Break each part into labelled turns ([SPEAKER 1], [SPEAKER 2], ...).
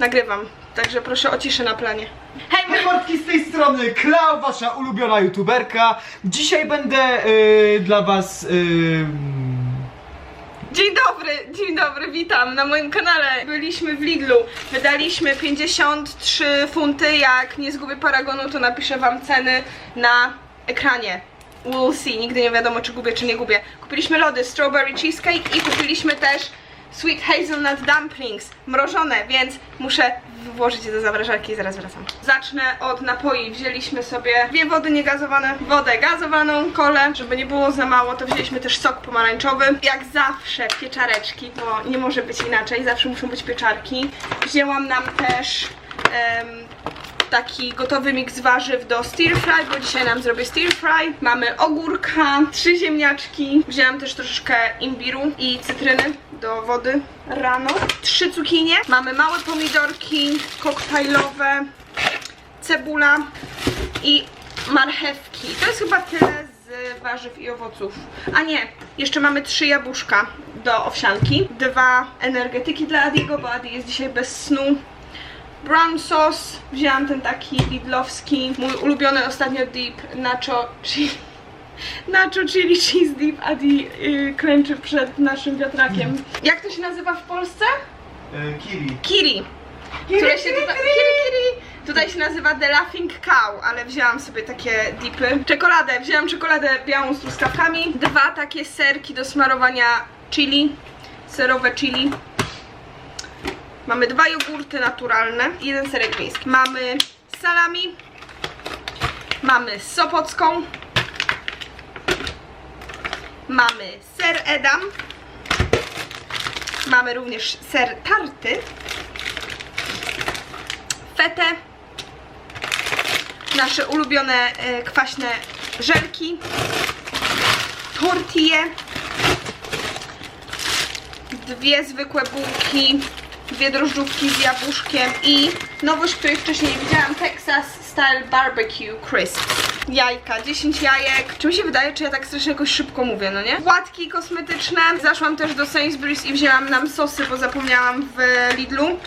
[SPEAKER 1] Nagrywam, także proszę o ciszę na planie. Hej, my...
[SPEAKER 2] Rekordki z tej strony, Klau, wasza ulubiona youtuberka. Dzisiaj będę y, dla was... y,
[SPEAKER 1] Dzień dobry, dzień dobry, witam na moim kanale. Byliśmy w Lidlu, wydaliśmy 53 funty. Jak nie zgubię paragonu, to napiszę wam ceny na ekranie. We'll see, nigdy nie wiadomo czy gubię, czy nie gubię. Kupiliśmy lody strawberry cheesecake i kupiliśmy też sweet hazelnut dumplings, mrożone, więc muszę włożyć je do zamrażarki i zaraz wracam. Zacznę od napoi. Wzięliśmy sobie dwie wody niegazowane, wodę gazowaną, kolę, żeby nie było za mało, to wzięliśmy też sok pomarańczowy. Jak zawsze pieczareczki, bo nie może być inaczej, zawsze muszą być pieczarki. Wzięłam nam też em, taki gotowy miks warzyw do stir fry, bo dzisiaj nam zrobię stir fry. Mamy ogórka, trzy ziemniaczki. Wzięłam też troszeczkę imbiru i cytryny do wody rano. Trzy cukinie. Mamy małe pomidorki koktajlowe, cebula i marchewki. To jest chyba tyle z warzyw i owoców. A nie, jeszcze mamy trzy jabłuszka do owsianki. Dwa energetyki dla Adiego, bo Adi jest dzisiaj bez snu brown sauce. Wzięłam ten taki lidlowski, mój ulubiony ostatnio dip nacho chili. Nacho chili cheese dip Adi yy, klęczy przed naszym wiatrakiem. Jak to się nazywa w Polsce?
[SPEAKER 2] y, Kiri.
[SPEAKER 1] Kiri. Które się tutaj, kiri, kiri. Tutaj się nazywa The Laughing Cow, ale wzięłam sobie takie dipy. Czekoladę, wzięłam czekoladę białą z truskawkami. Dwa takie serki do smarowania chili, serowe chili. Mamy dwa jogurty naturalne jeden serek miejski. Mamy salami. Mamy sopocką. Mamy ser edam. Mamy również ser tarty. Fetę. Nasze ulubione e, kwaśne żelki. Tortille. Dwie zwykłe bułki. Dwie drożdżówki z jabłuszkiem i nowość, której wcześniej nie widziałam, Texas Style Barbecue Crisps. Jajka, 10 jajek. Czy mi się wydaje, czy ja tak strasznie jakoś szybko mówię, no nie? Płatki kosmetyczne. Zaszłam też do Sainsbury's i wzięłam nam sosy, bo zapomniałam w Lidlu.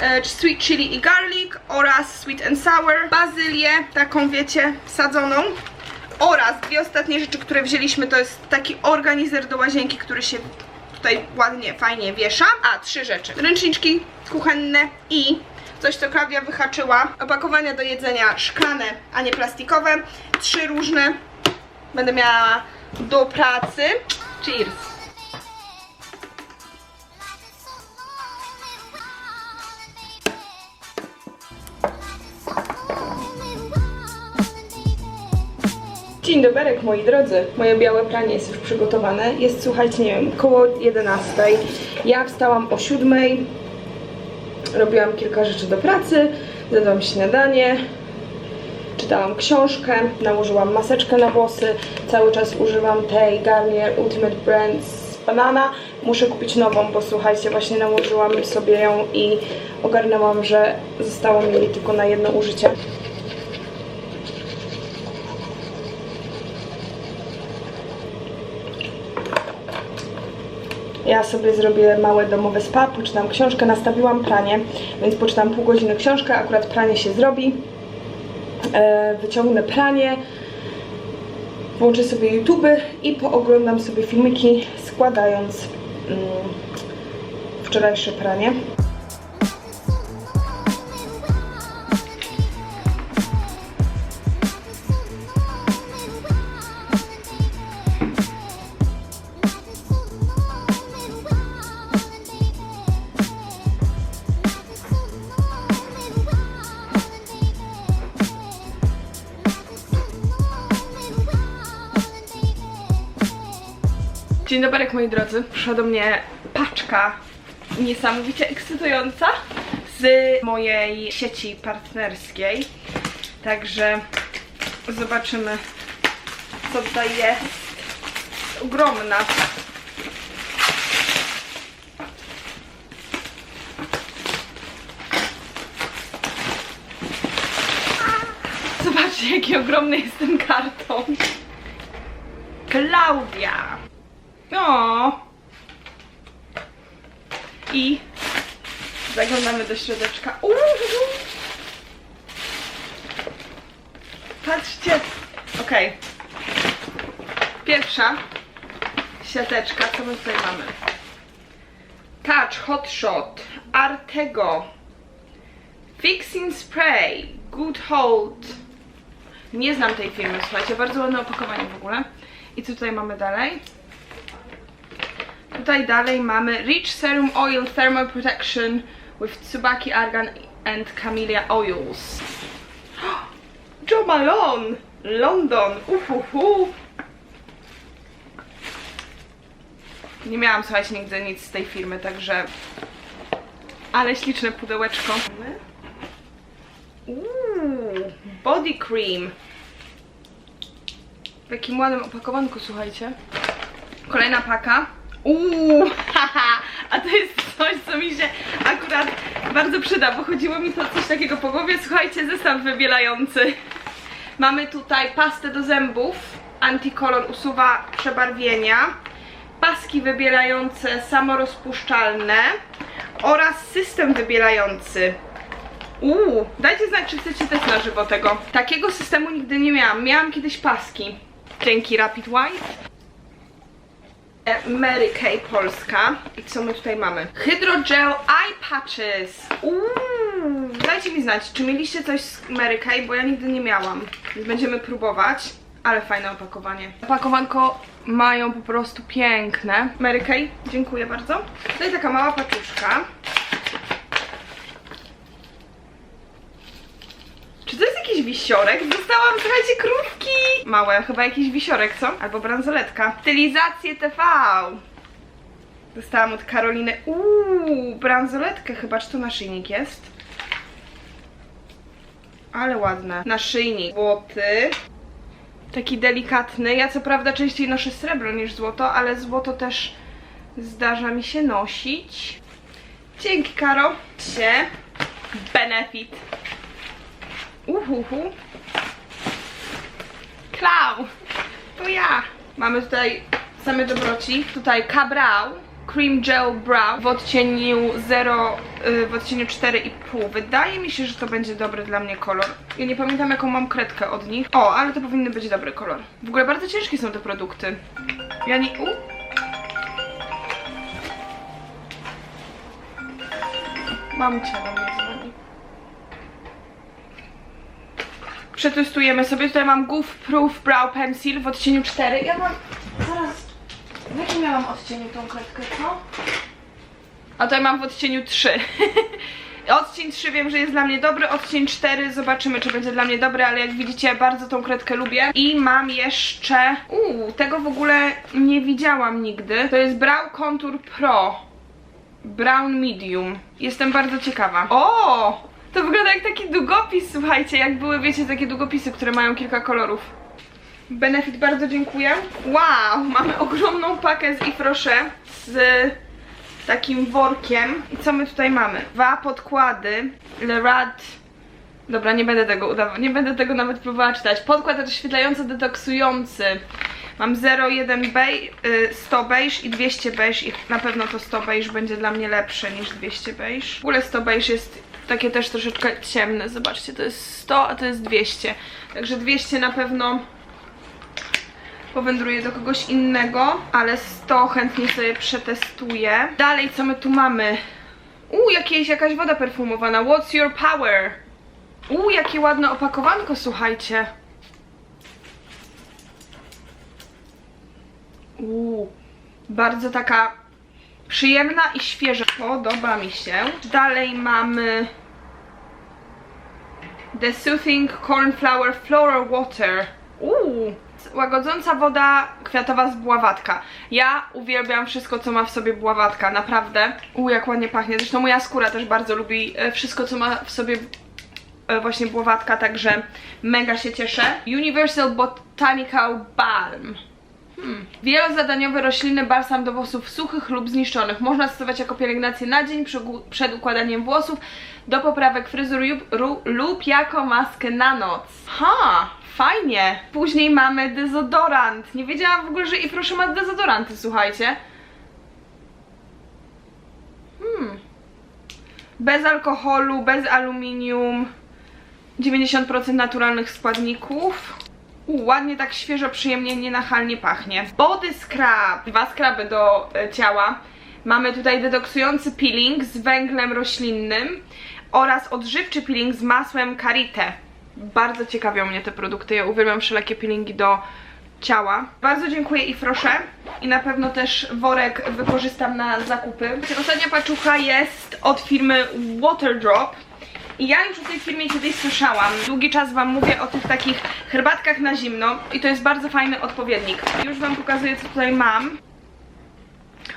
[SPEAKER 1] E, Sweet chili i garlic oraz sweet and sour. Bazylię, taką wiecie, sadzoną. Oraz dwie ostatnie rzeczy, które wzięliśmy, to jest taki organizer do łazienki, który się tutaj ładnie, fajnie wiesza. A, trzy rzeczy. Ręczniczki kuchenne i coś, co Klaudia wyhaczyła. Opakowania do jedzenia szklane, a nie plastikowe. Trzy różne. Będę miała do pracy. Cheers! Dzień dobry, moi drodzy. Moje białe pranie jest już przygotowane. Jest, słuchajcie, nie wiem, koło 11. Ja wstałam o 7. Robiłam kilka rzeczy do pracy. Zjadłam śniadanie. Czytałam książkę. Nałożyłam maseczkę na włosy. Cały czas używam tej Garnier Ultimate Brands Banana. Muszę kupić nową, bo słuchajcie, właśnie nałożyłam sobie ją i ogarnęłam, że zostało mi tylko na jedno użycie. Ja sobie zrobię małe domowe spa, poczytam książkę, nastawiłam pranie, więc poczytam pół godziny książkę, akurat pranie się zrobi. E, wyciągnę pranie, włączę sobie YouTube i pooglądam sobie filmiki składając mm, wczorajsze pranie. Dzień dobry, moi drodzy. Przyszła do mnie paczka niesamowicie ekscytująca z mojej sieci partnerskiej. Także zobaczymy, co tutaj jest. Ogromna. Zobaczcie, jaki ogromny jest ten karton. Klaudia. O. I Zaglądamy do środeczka. Uuu. Patrzcie. Okej. Pierwsza siateczka. Co my tutaj mamy? Touch, Hot Shot, Artego, Fixing Spray, Good Hold. Nie znam tej firmy, słuchajcie, bardzo ładne opakowanie w ogóle. I co tutaj mamy dalej? Tutaj dalej mamy Rich Serum Oil Thermal Protection with Tsubaki Argan and Camellia Oils. Joe Malone! London! Uhuhu! Nie miałam, słuchajcie, nigdy nic z tej firmy, także... Ale śliczne pudełeczko. Uuu, body cream. W jakim ładnym opakowanku, słuchajcie. Kolejna paka. Uuu, haha, a to jest coś, co mi się akurat bardzo przyda, bo chodziło mi to coś takiego po głowie. Słuchajcie, zestaw wybielający. Mamy tutaj pastę do zębów, antikolor usuwa przebarwienia, paski wybielające samorozpuszczalne oraz system wybielający. Uuu, dajcie znać, czy chcecie też na żywo tego. Takiego systemu nigdy nie miałam. Miałam kiedyś paski. Dzięki Rapid White. Mary Kay Polska. I co my tutaj mamy? Hydrogel Eye Patches. Uuu, dajcie mi znać, czy mieliście coś z Mary Kay, bo ja nigdy nie miałam. Więc będziemy próbować. Ale fajne opakowanie. Opakowanko mają po prostu piękne. Mary Kay, dziękuję bardzo. Tutaj taka mała paczuszka. Czy to jest jakiś wisiorek? Dostałam, słuchajcie, krówki! Małe, chyba jakiś wisiorek, co? Albo bransoletka. Stylizację TV! Dostałam od Karoliny. Uuu, bransoletkę chyba, czy to naszyjnik jest? Ale ładne. Naszyjnik. Złoty. Taki delikatny. Ja co prawda częściej noszę srebro niż złoto, ale złoto też zdarza mi się nosić. Dzięki, Karo. Się. Benefit. Uhuhu. Klau. To ja. Mamy tutaj same dobroci. Tutaj K-Brow. Cream Gel Brow w odcieniu 0, y, w odcieniu 4,5. Wydaje mi się, że to będzie dobry dla mnie kolor. Ja nie pamiętam jaką mam kredkę od nich. O, ale to powinny być dobry kolor. W ogóle bardzo ciężkie są te produkty. Ja nie... U. Mam cię do mnie Przetestujemy sobie. Tutaj mam Goof Proof Brow Pencil w odcieniu 4. Ja mam... Zaraz... W jakim miałam odcieniu tą kredkę, co? A tutaj mam w odcieniu 3. Odcień 3 wiem, że jest dla mnie dobry, odcień 4 zobaczymy, czy będzie dla mnie dobry, ale jak widzicie, bardzo tą kredkę lubię. I mam jeszcze... Uuu, tego w ogóle nie widziałam nigdy. To jest Brow Contour Pro. Brown Medium. Jestem bardzo ciekawa. O! To wygląda jak taki długopis, słuchajcie, jak były, wiecie, takie długopisy, które mają kilka kolorów. Benefit, bardzo dziękuję. Wow, mamy ogromną pakę z Ifrosze z takim workiem. I co my tutaj mamy? Dwa podkłady. Le Rad... Dobra, nie będę tego udawać, nie będę tego nawet próbowała czytać. Podkład rozświetlający, detoksujący. Mam 0,1 bej, y, 100 beige i 200 beige i na pewno to 100 beige będzie dla mnie lepsze niż 200 beige. W ogóle 100 beige jest takie też troszeczkę ciemne, zobaczcie, to jest 100, a to jest 200. Także 200 na pewno powędruje do kogoś innego, ale 100 chętnie sobie przetestuję. Dalej, co my tu mamy? Uuu, jakieś, jakaś woda perfumowana. What's your power? Uuu, jakie ładne opakowanko, słuchajcie. Uuu, bardzo taka przyjemna i świeża. Podoba mi się. Dalej mamy The Soothing Cornflower Floral Water. Uuu, łagodząca woda kwiatowa z bławatka. Ja uwielbiam wszystko, co ma w sobie bławatka, naprawdę. Uuu, jak ładnie pachnie. Zresztą moja skóra też bardzo lubi e, wszystko, co ma w sobie e, właśnie bławatka, także mega się cieszę. Universal Botanical Balm. Hmm. Wielozadaniowy balsam do włosów suchych lub zniszczonych. Można stosować jako pielęgnację na dzień przed układaniem włosów, do poprawek fryzur lub jako maskę na noc. Ha, fajnie. Później mamy dezodorant. Nie wiedziałam w ogóle, że i proszę ma dezodoranty, słuchajcie. Hmm. bez alkoholu, bez aluminium, 90% naturalnych składników. Ładnie tak świeżo, przyjemnie, nienachalnie pachnie. Body scrub, dwa skraby do e, ciała. Mamy tutaj detoksujący peeling z węglem roślinnym oraz odżywczy peeling z masłem karité. Bardzo ciekawią mnie te produkty, ja uwielbiam wszelakie peelingi do ciała. Bardzo dziękuję i proszę. I na pewno też worek wykorzystam na zakupy. Ostatnia paczucha jest od firmy Waterdrop. I ja już o tej firmie kiedyś słyszałam. Długi czas Wam mówię o tych takich herbatkach na zimno i to jest bardzo fajny odpowiednik. Już Wam pokazuję, co tutaj mam.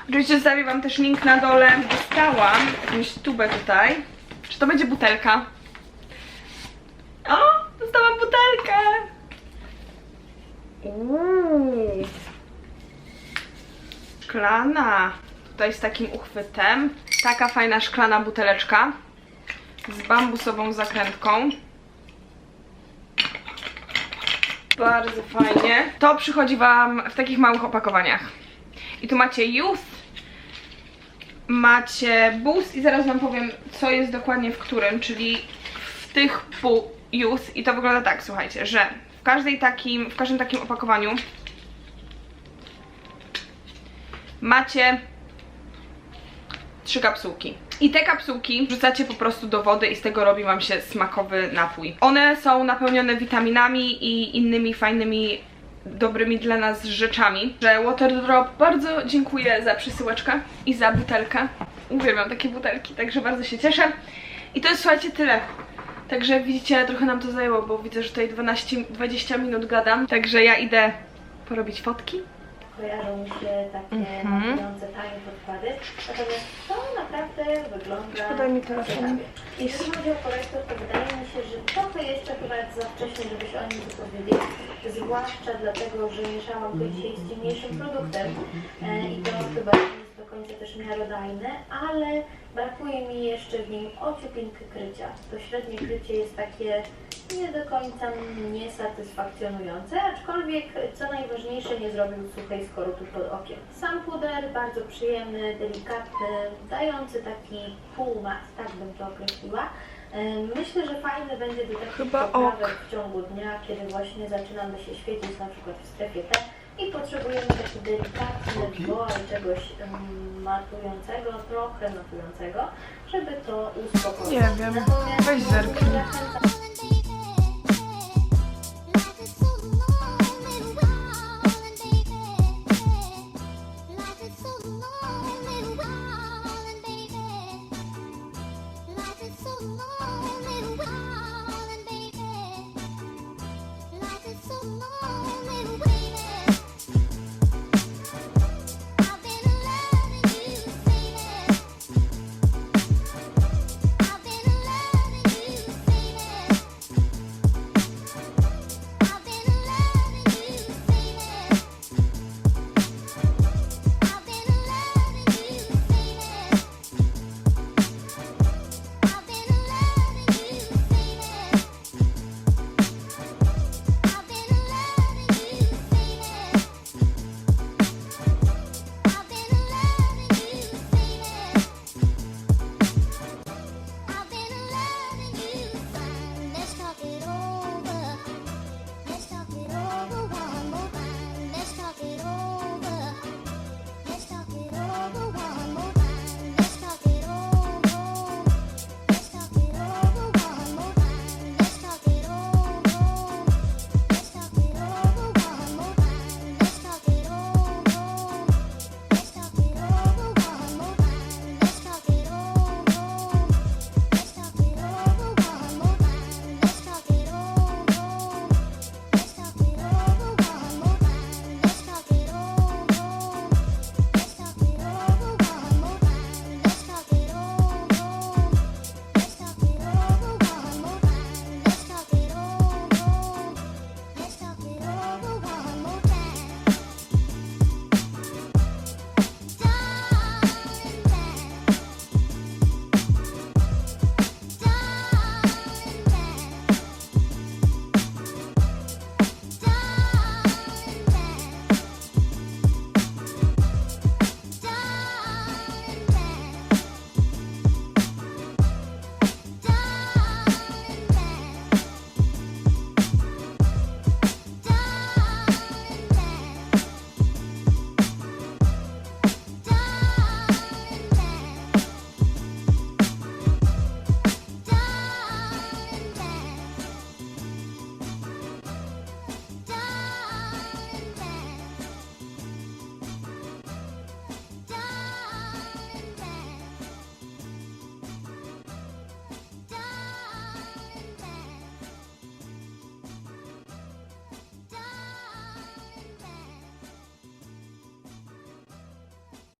[SPEAKER 1] Oczywiście zostawię Wam też link na dole. Dostałam jakąś tubę tutaj. Czy to będzie butelka? O, dostałam butelkę! Uuu. Szklana. Tutaj z takim uchwytem. Taka fajna szklana buteleczka z bambusową zakrętką. Bardzo fajnie. To przychodzi Wam w takich małych opakowaniach. I tu macie Youth, macie Boost i zaraz Wam powiem, co jest dokładnie w którym, czyli w tych pół Youth i to wygląda tak, słuchajcie, że w, każdej takim, w każdym takim opakowaniu macie trzy kapsułki. I te kapsułki wrzucacie po prostu do wody i z tego robi wam się smakowy napój. One są napełnione witaminami i innymi fajnymi, dobrymi dla nas rzeczami. Że Waterdrop bardzo dziękuję za przesyłeczkę i za butelkę. Uwielbiam takie butelki, także bardzo się cieszę. I to jest słuchajcie tyle. Także widzicie, trochę nam to zajęło, bo widzę, że tutaj 12, 20 minut gadam. Także ja idę porobić fotki.
[SPEAKER 3] Kojarzą mi się takie
[SPEAKER 1] Mhm.
[SPEAKER 3] matujące tanie podkłady, natomiast to naprawdę wygląda
[SPEAKER 1] Podaj mi telefon.
[SPEAKER 3] ciekawie. Jeżeli chodzi o korektor, to wydaje mi się, że trochę jeszcze chyba jest za wcześnie, żeby się o nim wypowiedzieć, zwłaszcza dlatego, że mieszałam go dzisiaj z ciemniejszym produktem e, i to chyba nie jest do końca też miarodajne, ale brakuje mi jeszcze w nim ociupinkę krycia. To średnie krycie jest takie nie do końca niesatysfakcjonujące, aczkolwiek co najważniejsze nie zrobił suchej skorutu pod okiem. Sam puder bardzo przyjemny, delikatny, dający taki półmat, tak bym to określiła. Myślę, że fajny będzie do takich
[SPEAKER 1] Chyba
[SPEAKER 3] poprawek
[SPEAKER 1] ok.
[SPEAKER 3] w ciągu dnia, kiedy właśnie zaczynamy się świecić na przykład w strefie T i potrzebujemy taki delikatny woal czegoś matującego, trochę matującego, żeby to uspokoić.
[SPEAKER 1] Nie wiem.
[SPEAKER 3] Natomiast
[SPEAKER 1] Weź zerknij.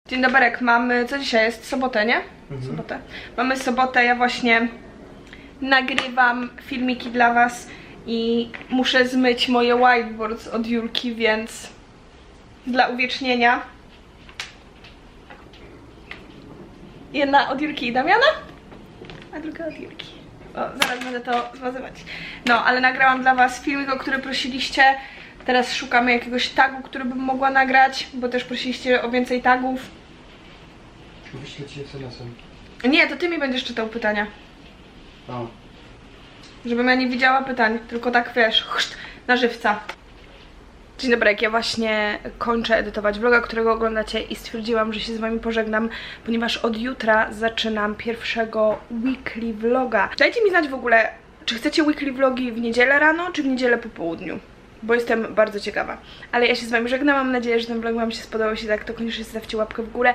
[SPEAKER 1] Dzień doberek, mamy, co dzisiaj jest? Sobotę, nie? Sobotę. Mamy sobotę, ja właśnie nagrywam filmiki dla was i muszę zmyć moje whiteboards od Julki, więc dla uwiecznienia jedna od Julki i Damiana, a druga od Julki. O, zaraz będę to zmazywać. No, ale nagrałam dla was filmik, o który prosiliście. Teraz szukamy jakiegoś tagu, który bym mogła nagrać, bo też prosiliście o więcej tagów.
[SPEAKER 2] Wyślę ci SMS-em.
[SPEAKER 1] Nie, to ty mi będziesz czytał pytania.
[SPEAKER 2] O.
[SPEAKER 1] Żebym ja nie widziała pytań, tylko tak wiesz, na żywca. Dzień dobry, jak ja właśnie kończę edytować vloga, którego oglądacie i stwierdziłam, że się z wami pożegnam, ponieważ od jutra zaczynam pierwszego weekly vloga. Dajcie mi znać w ogóle, czy chcecie weekly vlogi w niedzielę rano, czy w niedzielę po południu. Bo jestem bardzo ciekawa. Ale ja się z wami żegnam, mam nadzieję, że ten vlog wam się spodobał. Jeśli tak, to koniecznie zostawcie łapkę w górę.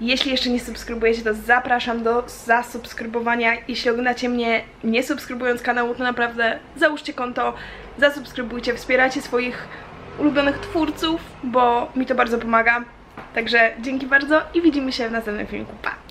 [SPEAKER 1] Jeśli jeszcze nie subskrybujecie, to zapraszam do zasubskrybowania. Jeśli oglądacie mnie nie subskrybując kanału, to naprawdę załóżcie konto, zasubskrybujcie, wspieracie swoich ulubionych twórców, bo mi to bardzo pomaga. Także dzięki bardzo i widzimy się w następnym filmiku. Pa!